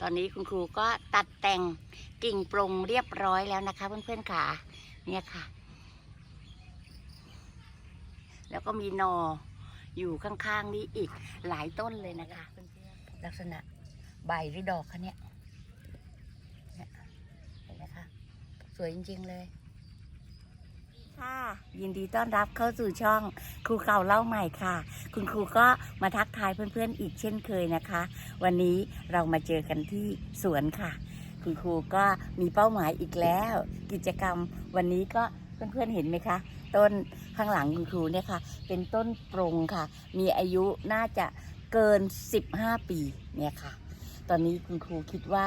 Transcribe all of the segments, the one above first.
ตอนนี้คุณครูก็ตัดแต่งกิ่งปรงเรียบร้อยแล้วนะคะ เพื่อนๆค่ะเนี่ยค่ะ แล้วก็มีนออยู่ข้างๆนี้อีกหลายต้นเลยนะคะ ลักษณะใบหรือดอกคะเนี่ยเห็นไหมคะสวยจริงๆเลย ค่ะ ยินดีต้อนรับเข้าสู่ช่องครูเก่าเล่าใหม่ค่ะ คุณครูก็มาทักทายเพื่อนๆอีกเช่นเคยนะคะ วันนี้เรามาเจอกันที่สวนค่ะ คุณครูก็มีเป้าหมายอีกแล้ว กิจกรรมวันนี้ก็เพื่อนๆเห็นไหมคะ ต้นข้างหลังคุณครูเนี่ยค่ะ เป็นต้นปรงค่ะ มีอายุน่าจะเกิน 15 ปีเนี่ยค่ะ ตอนนี้คุณครูคิดว่า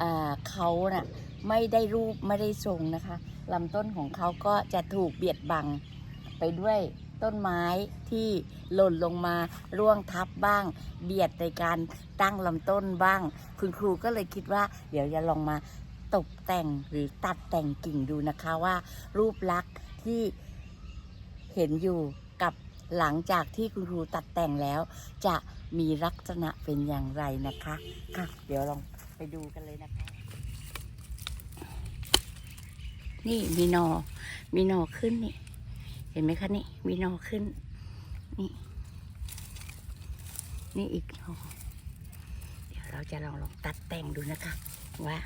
อ่าเขาน่ะไม่ได้รูปไม่ได้ทรงนะคะ ลำต้นของเขาก็จะถูกเบียดบังไปด้วยต้นไม้ที่หล่นลงมาร่วงทับบ้าง เบียดในการตั้งลำต้นบ้าง คุณครูก็เลยคิดว่า เดี๋ยวจะลองมาตกแต่งหรือตัดแต่งกิ่งดูนะคะว่า รูปลักษณ์ที่เห็นอยู่กับหลังจากที่คุณครูตัดแต่งแล้ว จะมีลักษณะเป็นอย่างไรนะคะ ค่ะ เดี๋ยวลองไปดูกันเลยนะคะ นี่มีหนอ มีหนอขึ้นนี่ เห็นไหมคะนี่มีหนอขึ้น นี่ นี่อีกหนอเดี๋ยวเราจะลองลองตัดแต่งดูนะคะ ว่า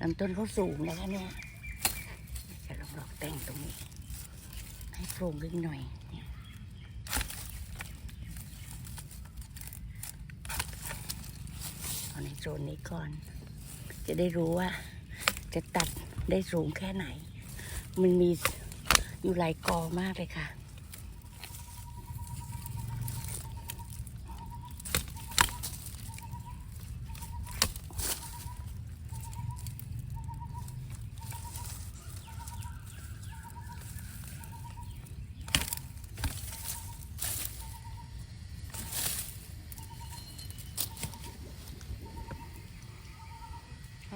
ลำต้นเขาสูงนะคะเนี่ยจะลองลองแตรงนี้ ให้โปร่งขึ้นหน่อยเนี่ยเอาในโซนนี้ก่อน จะได้รู้ว่า จะตัดได้สูงแค่ไหน มันมีอยู่หลายกอมากเลยค่ะ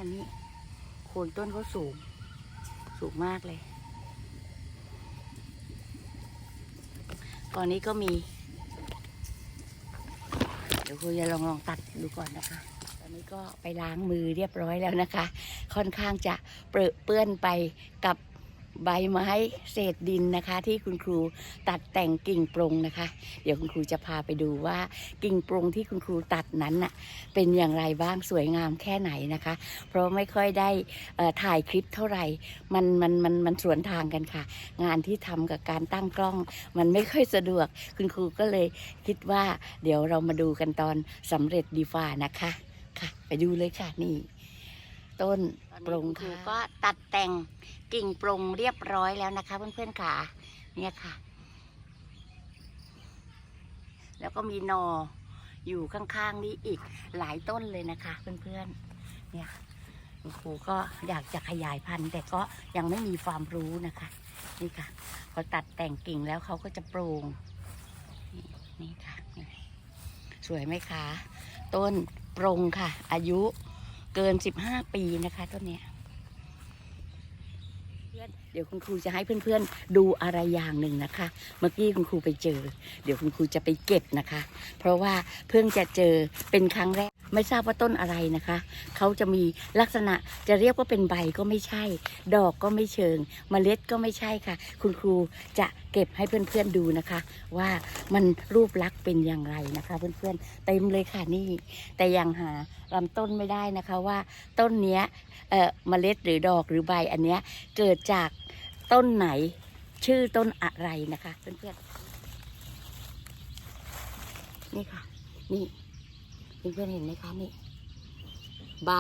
อันนี้โคนต้นเขาสูง สูงมากเลย ตอนนี้ก็มี เดี๋ยวครูจะลองลองตัดดูก่อนนะคะ ตอนนี้ก็ไปล้างมือเรียบร้อยแล้วนะคะ ค่อนข้างจะเปื้อนไปกับ ใบไม้เศษดินนะคะ ที่คุณครูตัดแต่งกิ่งปรงนะคะ เดี๋ยวคุณครูจะพาไปดูว่ากิ่งปรงที่คุณครูตัดนั้นน่ะเป็นอย่างไรบ้างสวยงามแค่ไหนนะคะ เพราะไม่ค่อยได้ถ่ายคลิปเท่าไหร่มันมันมันมันสวนทางกันค่ะ งานที่ทำกับการตั้งกล้อง มันไม่ค่อยสะดวก คุณครูก็เลยคิดว่า เดี๋ยวเรามาดูกันตอนสำเร็จดีฟ้านะคะค่ะ ไปดูเลยค่ะนี่ ต้นปรงครูก็ตัดแต่งกิ่งปรงเรียบร้อยแล้วนะคะเพื่อนๆค่ะเนี่ยค่ะ แล้วก็มีหนออยู่ข้างๆนี้อีกหลายต้นเลยนะคะเพื่อนๆเนี่ยคุณครูก็อยากจะขยายพันธุ์ แต่ก็ยังไม่มีความรู้นะคะ นี่ค่ะพอตัดแต่งกิ่งแล้วเขาก็จะโปร่งนี่นี่ค่ะนี่สวยไหมคะ ต้นปรงค่ะ อายุ เกินสิบห้าปีนะคะต้นเนี้ยเพื่อนเดี๋ยวคุณครูจะให้เพื่อนๆดูอะไรอย่างหนึ่งนะคะ เมื่อกี้คุณครูไปเจอ เดี๋ยวคุณครูจะไปเก็บนะคะ เพราะว่าเพิ่งจะเจอเป็นครั้งแรก ไม่ทราบว่าต้นอะไรนะคะ เขาจะมีลักษณะจะเรียกว่าเป็นใบก็ไม่ใช่ ดอกก็ไม่เชิงเมล็ดก็ไม่ใช่ค่ะ คุณครูจะเก็บให้เพื่อนๆดูนะคะ ว่ามันรูปลักษณ์เป็นอย่างไรนะคะ เพื่อนๆเต็มเลยค่ะนี่ แต่ยังหาลำต้นไม่ได้นะคะว่าต้นเนี้ยเอ่อเมล็ดหรือดอกหรือใบอันเนี้ยเกิดจากต้นไหนชื่อต้นอะไรนะคะ เพื่อนๆนี่ค่ะ นี่ เพื่อนๆเห็นไหมคะนี่ ใบ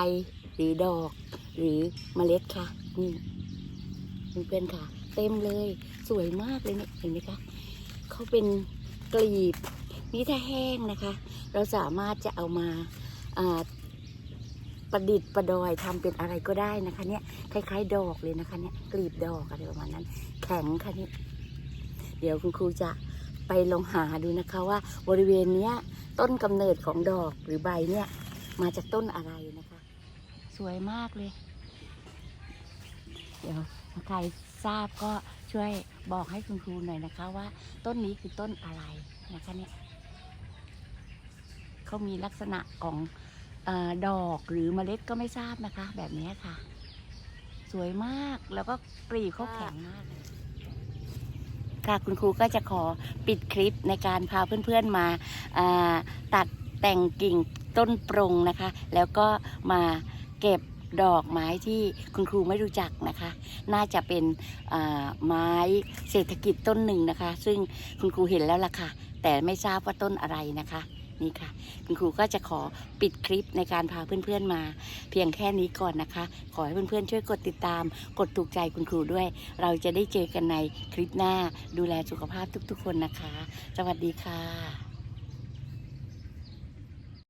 หรือดอก หรือเมล็ดค่ะนี่เพื่อนๆค่ะ เต็มเลยสวยมากเลยเนี่ยเห็นไหมคะเขาเป็นกลีบนี่ถ้าแห้งนะคะ เราสามารถจะเอามาประดิษฐ์ประดอยทำเป็นอะไรก็ได้นะคะเนี่ยคล้ายๆ ดอกเลยนะคะเนี่ยกลีบดอกอะไรประมาณนั้น แข็งค่ะนี่เดี๋ยวคุณครูจะ ไปลองหาดูนะคะว่าบริเวณเนี้ยต้นกำเนิดของดอกหรือใบเนี่ยมาจากต้นอะไรนะคะ สวยมากเลย เดี๋ยวใครทราบก็ช่วยบอกให้คุณครูหน่อยนะคะว่า ต้นนี้คือต้นอะไรนะคะเนี่ยเขามีลักษณะของอดอกหรือเมล็ดก็ไม่ทราบนะคะ แบบนี้ค่ะ สวยมากแล้วก็กลีบเขาแข็งมากเลย ค่ะคุณครูก็จะขอปิดคลิปในการพาเพื่อนๆมาาตัดแต่งกิ่งต้นปรงนะคะ แล้วก็มาเก็บดอกไม้ที่คุณครูไม่รู้จักนะคะ น่าจะเป็นไม้เศรษฐกิจต้นหนึ่งนะคะ ซึ่งคุณครูเห็นแล้วล่ะค่ะ แต่ไม่ทราบว่าต้นอะไรนะคะ นี่ค่ะ คุณครูก็จะขอปิดคลิปในการพาเพื่อนๆมา เพียงแค่นี้ก่อนนะคะ ขอให้เพื่อนๆช่วยกดติดตาม กดถูกใจคุณครูด้วย เราจะได้เจอกันในคลิปหน้าดูแลสุขภาพทุกๆ คนนะคะ สวัสดีค่ะ